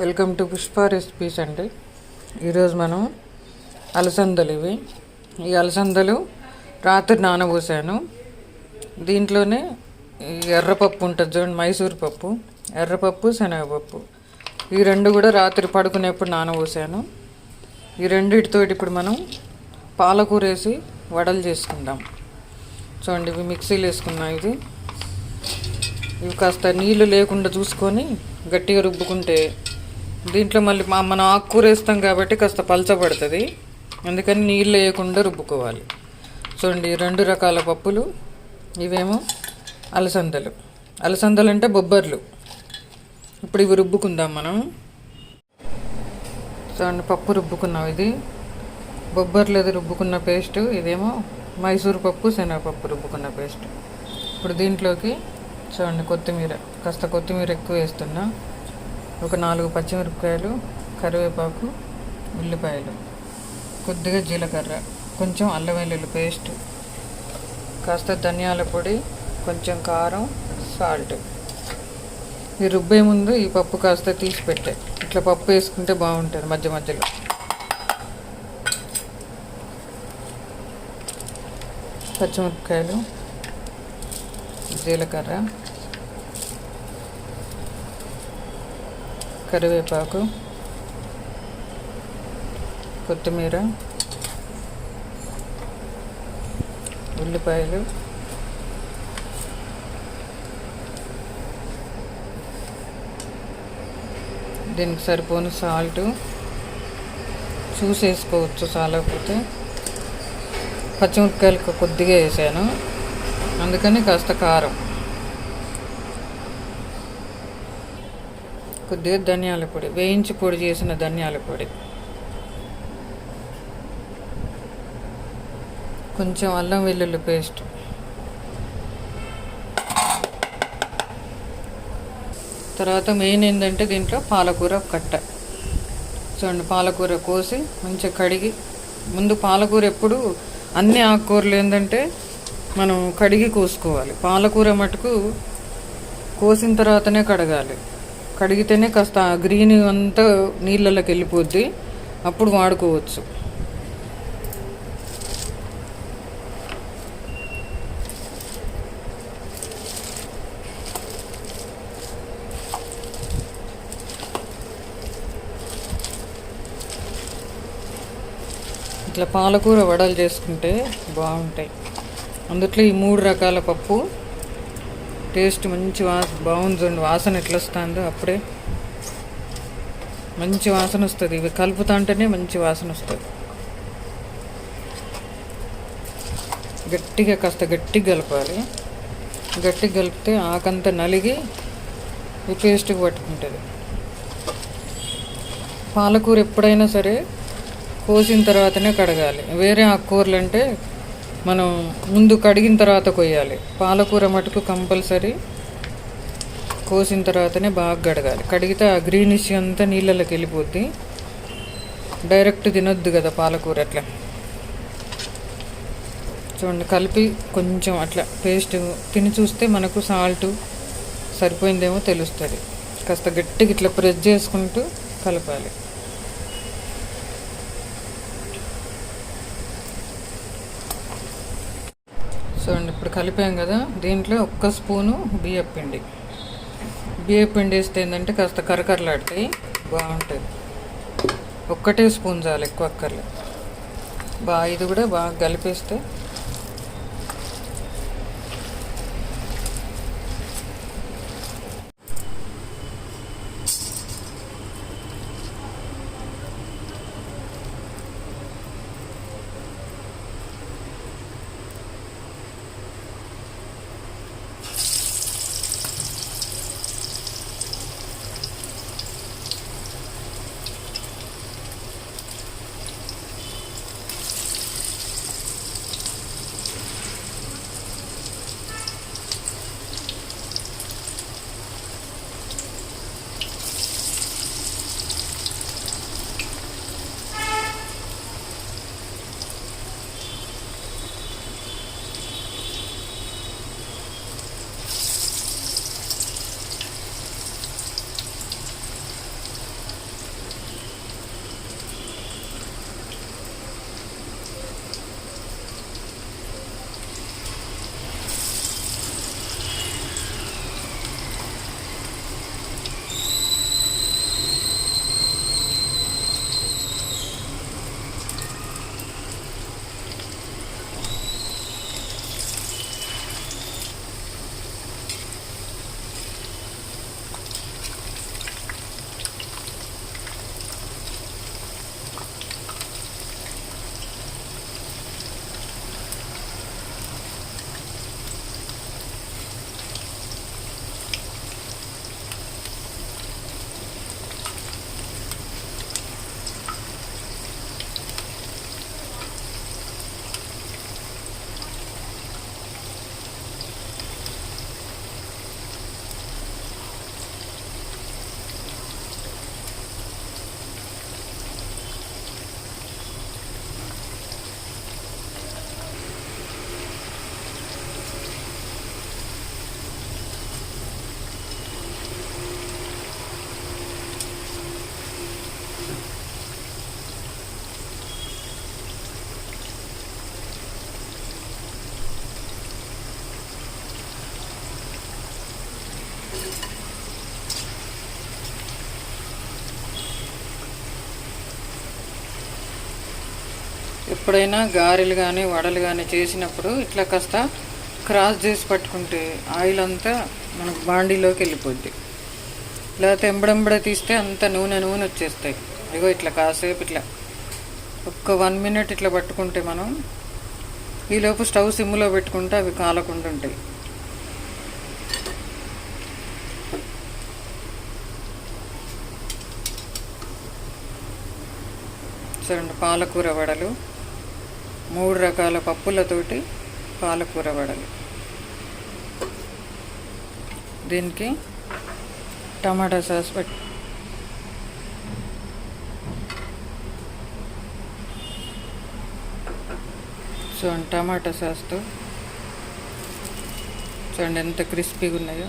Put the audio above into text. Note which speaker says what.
Speaker 1: Welcome to Pushpa recipes అండి. ఈరోజు మనం అలసందలు ఇవి. ఈ అలసందలు రాత్రి నానబోసాను. దీంట్లోనే ఈ ఎర్రపప్పు ఉంటుంది చూడండి మైసూర్ పప్పు ఎర్రపప్పు శనగపప్పు. ఈ రెండు కూడా రాత్రి పడుకునేప్పుడు నానబోసాను. ఈ రెండిటితో ఇప్పుడు మనం పాలకూర వేసి వడలు చేసుకుందాం. చూడండి ఇవి మిక్సీలు వేసుకున్నాం ఇది. ఇవి కాస్త నీళ్ళు లేకుండా చూసుకొని గట్టిగా రుబ్బుకుంటే దీంట్లో మళ్ళీ మనం ఆకుకూర వేస్తాం కాబట్టి కాస్త పలచబడుతుంది. అందుకని నీళ్ళు వేయకుండా రుబ్బుకోవాలి. చూడండి రెండు రకాల పప్పులు ఇవేమో అలసందలు. అలసందలు అంటే బొబ్బర్లు. ఇప్పుడు ఇవి రుబ్బుకుందాం మనం. చూడండి పప్పు రుబ్బుకున్నాం ఇది. బొబ్బర్లు అది రుబ్బుకున్న పేస్ట్ ఇదేమో మైసూర్ పప్పు శనగపప్పు రుబ్బుకున్న పేస్ట్. ఇప్పుడు దీంట్లోకి చూడండి కొత్తిమీర. కాస్త కొత్తిమీర ఎక్కువ వేస్తున్నా. ఒక నాలుగు పచ్చిమిరపకాయలు కరివేపాకు ఉల్లిపాయలు కొద్దిగా జీలకర్ర కొంచెం అల్లం వెల్లుల్లి పేస్ట్ కాస్త ధనియాల పొడి కొంచెం కారం సాల్ట్. ఈ రుబ్బే ముందు ఈ పప్పు కాస్త తీసి పెట్టే. ఇట్లా పప్పు వేసుకుంటే బాగుంటుంది మధ్య మధ్యలో. పచ్చిమిరపకాయలు జీలకర్ర కరివేపాకు కొత్తిమీర ఉల్లిపాయలు దీనికి సరిపోని సాల్ట్ చూసేసుకోవచ్చు చాలకపోతే. పచ్చిమిరపకాయలు కొద్దిగా వేసాను. అందుకని కాస్త కారం. కొద్దిగా ధనియాల పొడి వేయించి పొడి చేసిన ధనియాల పొడి. కొంచెం అల్లం వెల్లుల్లి పేస్ట్. తర్వాత మెయిన్ ఏంటంటే దీంట్లో పాలకూర కట్ట. చూడండి పాలకూర కోసి మంచిగా కడిగి ముందు పాలకూర ఎప్పుడు అన్ని ఆకుకూరలు ఏంటంటే మనం కడిగి కోసుకోవాలి. పాలకూర మటుకు కోసిన తర్వాతనే కడగాలి. కడిగితేనే కాస్త గ్రీన్ అంతా నీళ్ళలోకి వెళ్ళిపోద్ది. అప్పుడు వాడుకోవచ్చు. ఇట్లా పాలకూర వడలు చేసుకుంటే బాగుంటాయి. అందుట్లో ఈ మూడు రకాల పప్పు టేస్ట్ మంచి వాస బాగుంది చూడండి వాసన ఎట్లా వస్తుందో అప్పుడే మంచి వాసన వస్తుంది. ఇవి కలుపుతా అంటేనే మంచి వాసన వస్తుంది. గట్టిగా కాస్త గట్టిగా కలపాలి. గట్టిగా కలిపితే ఆకంతా నలిగి ఈ పేస్ట్కి పట్టుకుంటుంది. పాలకూర ఎప్పుడైనా సరే కోసిన తర్వాతనే కడగాలి. వేరే ఆకుకూరలు అంటే మనం ముందు కడిగిన తర్వాత కొయ్యాలి. పాలకూర మటుకు కంపల్సరీ కోసిన తర్వాతనే బాగా కడగాలి. కడిగితే ఆ గ్రీనిష్ అంతా నీళ్ళలోకి వెళ్ళిపోద్ది. డైరెక్ట్ తినొద్దు కదా పాలకూర అట్లా. చూడండి కలిపి కొంచెం అట్లా పేస్ట్ తిని చూస్తే మనకు సాల్ట్ సరిపోయిందేమో తెలుస్తుంది. కాస్త గట్టిగా ఇట్లా ప్రెస్ చేసుకుంటూ కలపాలి. చూడండి ఇప్పుడు కలిపాం కదా దీంట్లో ఒక్క స్పూను బియ్యం పిండి. బియ్యం పిండి వేస్తే ఏంటంటే కాస్త కరకరలాడతాయి బాగుంటుంది ఒక్కటే స్పూన్ చాలు ఎక్కువ అక్కర్లే బాగా ఇది కూడా బాగా కలిపేస్తే ఎప్పుడైనా గారెలు కానీ వడలు కానీ చేసినప్పుడు ఇట్లా కాస్త క్రాస్ చేసి పట్టుకుంటే ఆయిల్ అంతా మనకు బాండీలోకి వెళ్ళిపోద్ది. లేకపోతే ఎంబడెంబడ తీస్తే అంత నూనె నూనె వచ్చేస్తాయి. ఇగో ఇట్లా కాసేపు ఇట్లా ఒక్క వన్ మినిట్ ఇట్లా పట్టుకుంటే మనం ఈలోపు స్టవ్ సిమ్లో పెట్టుకుంటే అవి కాలకుండా ఉంటాయి. చూడండి పాలకూర వడలు. మూడు రకాల పప్పులతోటి పాలకూర వడలు. దీనికి టమాటా సాస్ పెట్టి చూడండి టమాటా సాస్తో చూడండి ఎంత క్రిస్పీగా ఉన్నాయో.